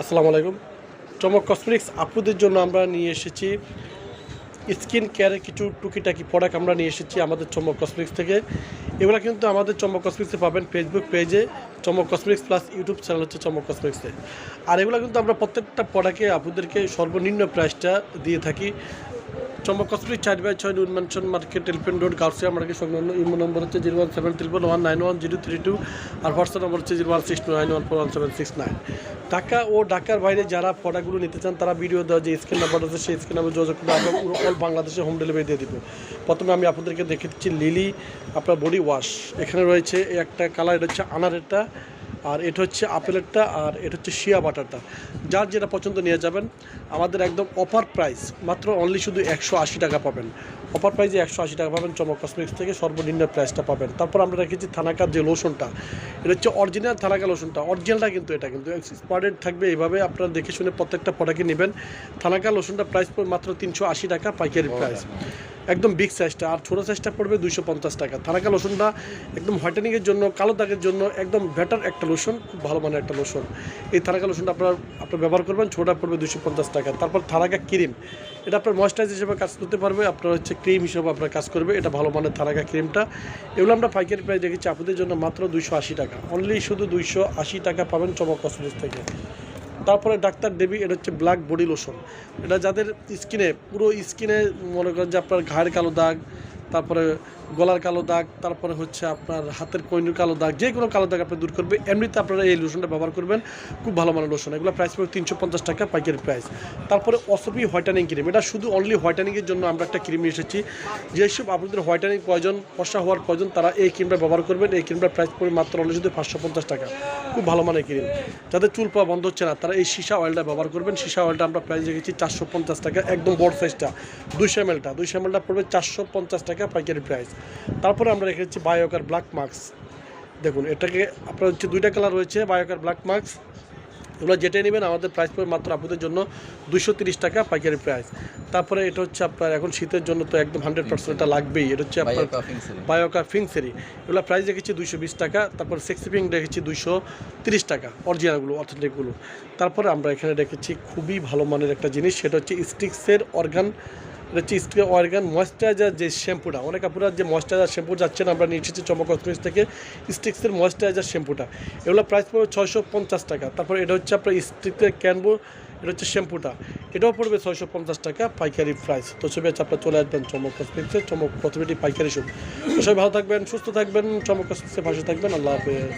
আসসালামু আলাইকুম। চমক কসমেটিক্স আপুদের জন্য আমরা নিয়ে এসেছি স্কিন কেয়ারের কিছু টুকিটাকি প্রোডাক্ট আমরা নিয়ে এসেছি আমাদের চমক কসমেটিক্স থেকে। এগুলো কিন্তু আমাদের চমক কসমেটিক্সে পাবেন ফেসবুক পেজে চমক কসমেটিক্স প্লাস ইউটিউব চ্যানেল হচ্ছে চমক কসমেটিক্সে আর এগুলো কিন্তু আমরা প্রত্যেকটা প্রোডাক্টে আপুদেরকে সর্বনিম্ন প্রাইসটা দিয়ে থাকি। কসমেটিক চার বাই ছয় নুন mansion market elephant road, Gausia market সংলগ্ন ইমো নম্বর হচ্ছে zero one seven triple one nine one zero three two আর হোয়াটসঅ্যাপ নম্বর হচ্ছে zero one six nine one four one seven six nine. Dhaka ও ঢাকার বাইরে যারা প্রোডাক্টগুলো নিতে চান, তারা ভিডিও দেওয়া যে স্ক্রিন নাম্বার আছে, সেই স্ক্রিন নাম্বার যোগাযোগ করে আমরা অল বাংলাদেশে হোম ডেলিভারি দিয়ে দিব। প্রথমে আমি আপনাদেরকে দেখে দিচ্ছি লিলি আপনার বডি ওয়াশ এখানে রয়েছে একটা কালার এটা হচ্ছে আনারেরটা আর এটা হচ্ছে আপেলেরটা আর এটা হচ্ছে শিয়া বাটারটা। যার যেটা পছন্দ নিয়ে যাবেন আমাদের একদম অফার প্রাইস মাত্র অনলি শুধু একশো আশি টাকা পাবেন। অফার প্রাইসে একশো আশি টাকা পাবেন চমক কসমেটিক্স থেকে সর্বনিম্ন প্রাইসটা পাবেন। তারপর আমরা রেখেছি থানাকার যে লোশনটা এটা হচ্ছে অরিজিনাল থানাকা লোশনটা অরিজিনালটা কিন্তু এটা কিন্তু এক্সপার্টেড থাকবে এইভাবে আপনারা দেখে শুনে প্রত্যেকটা প্রোডাক্টই নেবেন। থানাকা লোশনটা প্রাইস মাত্র তিনশো আশি টাকা পাইকারি প্রাইস একদম বিগ সাইজটা আর ছোটো সাইজটা পড়বে দুইশো পঞ্চাশ টাকা। থানাকা লোশনটা একদম হোয়াইটেনিংয়ের জন্য, কালো দাগের জন্য একদম বেটার একটা লোশন খুব ভালো মানের একটা লোশন এই থানাকা লোশনটা আপনার আপনার ব্যবহার করবেন ছোটা পড়বে দুশো পঞ্চাশ টাকা। তারপর থানাকা ক্রিম এটা আপনার ময়েশ্চারাইজ হিসেবে কাজ করতে পারবে, আপনার হচ্ছে ক্রিম হিসেবে আপনার কাজ করবে। এটা ভালো মানের থানাকা ক্রিমটা এগুলো আমরা পাইকারি প্রাইস রেখেছি আপুদের জন্য মাত্র দুইশো আশি টাকা। অনলি শুধু দুইশো আশি টাকা পাবেন চমক কসমেটিক্স থেকে। তারপরে ডাক্তার দেবী, এটা হচ্ছে ব্ল্যাক বডি লোশন এটা যাদের স্কিনে, পুরো স্কিনে মনে করেন যে আপনার ঘাড় কালো দাগ, তারপরে গলার কালো দাগ, তারপরে হচ্ছে আপনার হাতের কইনুর কালো দাগ, যে কোনো কালো দাগ আপনি দূর করবে। এমনিতে আপনারা এই লোশনটা ব্যবহার করবেন। খুব ভালো মানের লোশন এগুলো প্রাইস পড়বে তিনশো পঞ্চাশ টাকা পাইকারি প্রাইস তারপরে অসপি হোয়াইটানিং ক্রিম এটা শুধু অনলি হোয়াইটানিংয়ের জন্য আমরা একটা ক্রিম এসেছি। যেসব আপনাদের হোয়াইটেনিং প্রয়োজন ফর্সা হওয়ার প্রয়োজন, তারা এই ক্রিমটা ব্যবহার করবেন। এই ক্রিমটার প্রাইস পড়বে মাত্র অনলি শুধু পাঁচশো পঞ্চাশ টাকা। খুব ভালো মানের ক্রিম যাদের চুল পাওয়া বন্ধ হচ্ছে না, তারা এই সীসা অয়েলটা ব্যবহার করবেন। সীসা অয়েলটা আমরা প্রাইস রেখেছি চারশো পঞ্চাশ টাকা, একদম বড় সাইজটা দুইশো এমএলটা দুইশো এমএলটা পড়বে চারশো পঞ্চাশ টাকা পাইকারি প্রাইস তারপরে আমরা রেখেছি বায়োকার ব্ল্যাক মার্কস দেখুন এটাকে আপনার হচ্ছে দুইটা কালার রয়েছে বায়োকার ব্ল্যাক মার্কস এগুলো যেটাই নেবেন আমাদের প্রাইস পড়বে মাত্র আপনাদের জন্য দুশো তিরিশ টাকা পাইকারি প্রাইস তারপরে এটা হচ্ছে আপনার এখন শীতের জন্য তো একদম হান্ড্রেড পার্সেন্ট এটা লাগবেই। এটা হচ্ছে আপনার বায়োকার ফিংসেরি এগুলো প্রাইস রেখেছি দুইশো বিশ টাকা তারপর সেক্সি পিং রেখেছি দুইশো তিরিশ টাকা অরিজিনালগুলো অথেন্টিকগুলো তারপরে আমরা এখানে রেখেছি খুবই ভালো মানের একটা জিনিস সেটা হচ্ছে স্টিক্সের অর্গান এটা হচ্ছে অর্গান ময়েশ্চারাইজার যে শ্যাম্পুটা অনেক আপনারা যে ময়েশ্চারাইজার শ্যাম্পু যাচ্ছেন, আমরা নিয়ে এসেছি চমক কসমেটিক্স থেকে। স্টিক্সের ময়েশ্চারাইজার শ্যাম্পুটা এগুলো প্রাইস পড়বে ছয়শো পঞ্চাশ টাকা। তারপর এটা হচ্ছে আপনার স্টিকের ক্যানবো এটা হচ্ছে শ্যাম্পুটা এটাও পড়বে ছয়শো পঞ্চাশ টাকা, পাইকারি প্রাইস তো ছবি আছে, আপনার চলে আসবেন চমক কসমেটিক্সে চমক কসমেটিক পাইকারি তো সবাই ভালো থাকবেন, সুস্থ থাকবেন, চমক কসমেটিক্সের পাশে থাকবেন। আল্লাহ হাফেজ।